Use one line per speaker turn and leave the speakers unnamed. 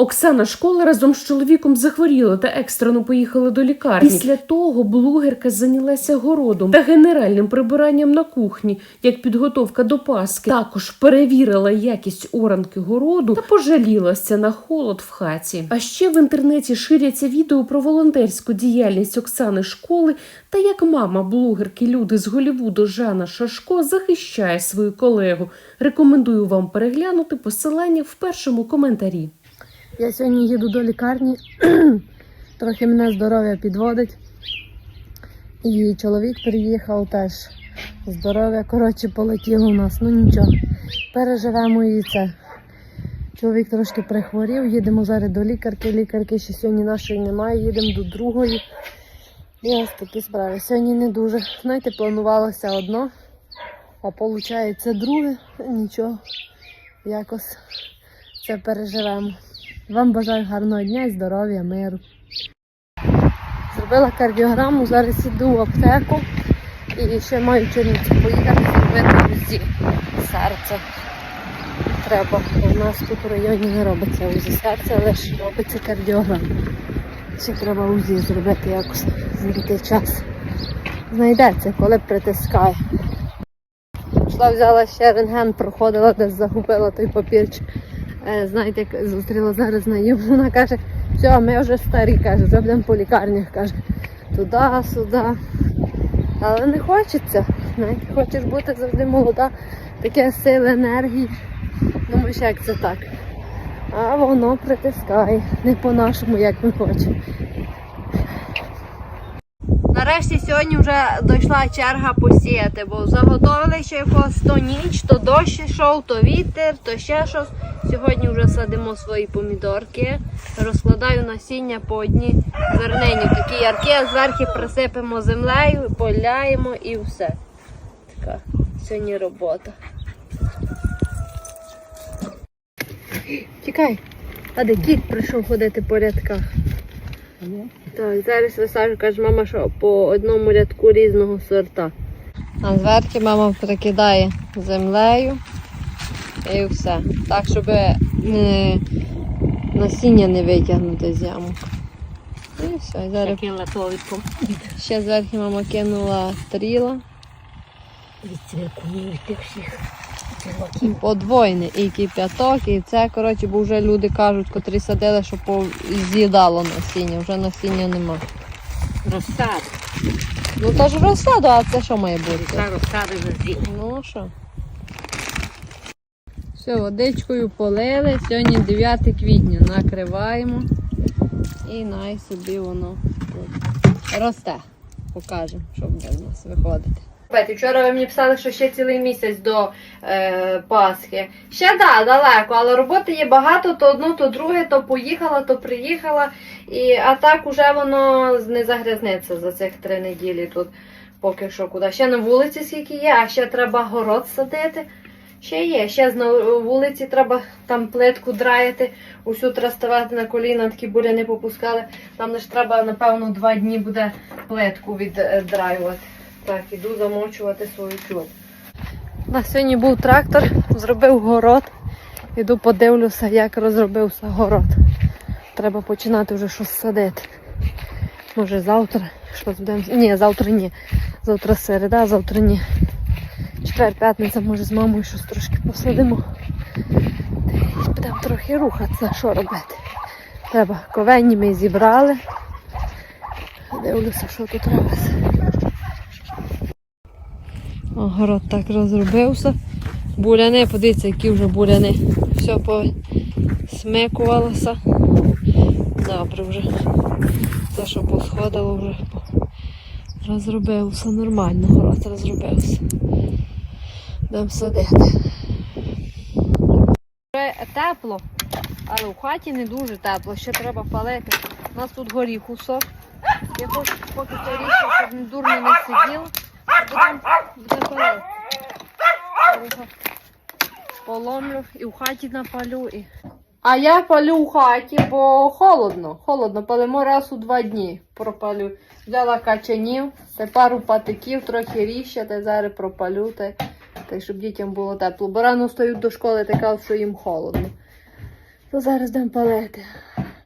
Оксана школа разом з чоловіком захворіла та екстрено поїхали до лікарні. Після того блогерка зайнялася городом та генеральним прибиранням на кухні, як підготовка до Паски. Також перевірила якість оранки городу та пожалілася на холод в хаті. А ще в інтернеті ширяться відео про волонтерську діяльність Оксани школи та як мама блогерки люди з Голівуду Жанна Шашко захищає свою колегу. Рекомендую вам переглянути посилання в першому коментарі.
Я сьогодні їду до лікарні, трохи мене здоров'я підводить. І чоловік приїхав теж. Здоров'я, коротше, полетіло у нас. Ну нічого, переживемо і це. Чоловік трошки прихворів, їдемо зараз до лікарки. Лікарки ще сьогодні нашої немає, їдемо до другої. І ось такі справи. Сьогодні не дуже. Знаєте, планувалося одно, а виходить друге. Нічого, якось це переживемо. Вам бажаю гарного дня і здоров'я, миру. Зробила кардіограму, зараз іду в аптеку і ще маю в поїхати зробити УЗІ серця. Треба, в нас тут в районі не робиться УЗІ серця, ж робиться кардіограма. Ще треба УЗІ зробити якось, знайти час. Знайдеться, коли притискає. Пішла, взяла ще рентген, проходила, десь загубила той папірчик. Е, знаєте, як зустріла зараз знайому, вона каже, все, ми вже старі, каже, вже будемо по лікарнях, каже, туди, сюди. Але не хочеться. Знаєте, хочеш бути завжди молода, таке сили, енергії. Думаєш, як це так? А воно притискає, не по-нашому, як ми хочемо. Нарешті сьогодні вже дійшла черга посіяти, бо заготовили ще якось то ніч, то дощ йшов, то вітер, то ще щось. Сьогодні вже садимо свої помідорки, розкладаю насіння по одній зернині, такі яркі, а зверху присипемо землею, поляємо і все. Така сьогодні робота. Тікай, а де кіт прийшов ходити по рядках. Так, зараз висаджу, каже мама, що по одному рядку різного сорта. А зверху мама прикидає землею і все. Так, щоб не, насіння не витягнути з ямок. І все, і зараз ще зверху мама кинула тріла.
від цвіркунів тих всіх цвірків.
Подвойне і кип'яток, і це, коротше, бо вже люди кажуть, котрі садили, що з'їдало насіння, вже насіння нема.
Розсад.
Ну то ж розсаду, а це що має бути?
Та розсади зазі.
Ну що? Все, водичкою полили. Сьогодні 9 квітня накриваємо. І най собі воно росте. Покажемо, що буде в нас виходити. Вчора ви мені писали, що ще цілий місяць до е, Пасхи. Ще да, далеко, але роботи є багато, то одно, то друге, то поїхала, то приїхала. І, а так уже воно не загрязниться за цих три неділі тут поки що куди. Ще на вулиці скільки є, а ще треба город садити. Ще є, ще на вулиці треба там плитку драяти, усю ставати на коліна, такі буря не попускали. Там ж треба, напевно, два дні буде плитку віддраювати. Так, іду замочувати свою чот. На сьогодні був трактор, зробив город. Іду подивлюся, як розробився город. Треба починати вже щось садити. Може завтра щось будемо. Ні, завтра ні. Завтра середа, завтра ні. Четвер, п'ятниця, може з мамою щось трошки посадимо. Будемо трохи рухатися, що робити. Треба ковені ми зібрали. Дивлюся, що тут робиться. Огород так розробився. Буляни, подивіться, які вже буляни. Все посмикувалося. Добре вже. Те, що посходило вже розробився. Нормально город розробився. Будемо садити. Вже тепло, але в хаті не дуже тепло, ще треба палити. У нас тут горіх усох. Я хочу поки це річка, щоб не дурно не сиділо. Палити. Поломлю і в хаті напалю. І... А я палю в хаті, бо холодно. Холодно, палимо раз у два дні. Пропалю. Взяла качанів, та пару патиків, трохи ріща, та зараз пропалю. Та, та щоб дітям було тепло. Бо рано стають до школи, така, що їм холодно. То зараз дам палети.